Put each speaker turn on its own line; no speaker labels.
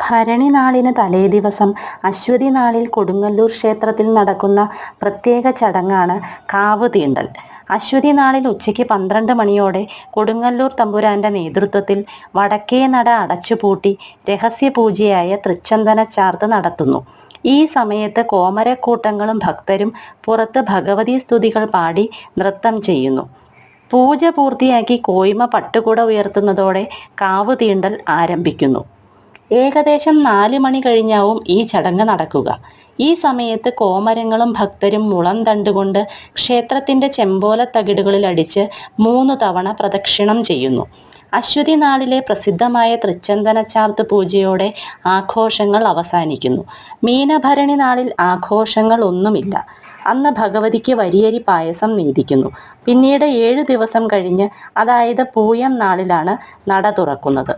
ഭരണി നാളിന് തലേ ദിവസം അശ്വതി നാളിൽ കൊടുങ്ങല്ലൂർ ക്ഷേത്രത്തിൽ നടക്കുന്ന പ്രത്യേക ചടങ്ങാണ് കാവ് തീണ്ടൽ. അശ്വതി നാളിൽ ഉച്ചയ്ക്ക് പന്ത്രണ്ട് മണിയോടെ കൊടുങ്ങല്ലൂർ തമ്പുരാന്റെ നേതൃത്വത്തിൽ വടക്കേ നട അടച്ചുപൂട്ടി രഹസ്യപൂജയായ തൃച്ചന്ദന ചാർത്ത് നടത്തുന്നു. ഈ സമയത്ത് കോമരക്കൂട്ടങ്ങളും ഭക്തരും പുറത്ത് ഭഗവതി സ്തുതികൾ പാടി നൃത്തം ചെയ്യുന്നു. പൂജ പൂർത്തിയാക്കി കോയ്മ പട്ടുകൂട ഉയർത്തുന്നതോടെ കാവ് തീണ്ടൽ ആരംഭിക്കുന്നു. ഏകദേശം നാല് മണി കഴിഞ്ഞാവും ഈ ചടങ്ങ് നടക്കുക. ഈ സമയത്ത് കോമരങ്ങളും ഭക്തരും മുളം തണ്ടുകൊണ്ട് ക്ഷേത്രത്തിന്റെ ചെമ്പോല തകിടുകളിൽ അടിച്ച് മൂന്ന് തവണ പ്രദക്ഷിണം ചെയ്യുന്നു. അശ്വതി നാളിലെ പ്രസിദ്ധമായ തൃച്ചന്ദനച്ചാർത്ത് പൂജയോടെ ആഘോഷങ്ങൾ അവസാനിക്കുന്നു. മീനഭരണി നാളിൽ ആഘോഷങ്ങൾ ഒന്നുമില്ല. അന്ന് ഭഗവതിക്ക് വരിയരി പായസം നീതിക്കുന്നു. പിന്നീട് ഏഴ് ദിവസം കഴിഞ്ഞ് അതായത് പൂയം നാളിലാണ് നട തുറക്കുന്നത്.